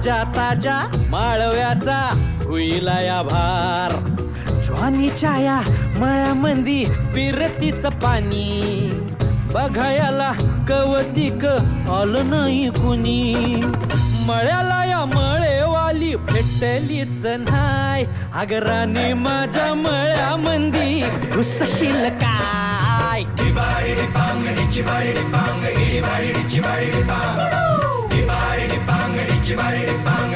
ताजा ताजा माळव्याचा हुईला या भार. ज्वानीच्या या मळ्यामंदी पिरतीच पाणी. बघायला कवतिक आलं नाही कुणी. मळ्याला या मळेवाली भेटलीच नाय अगराने माझ्या मळ्यामंदी घुसशील काय? Shibari Bang.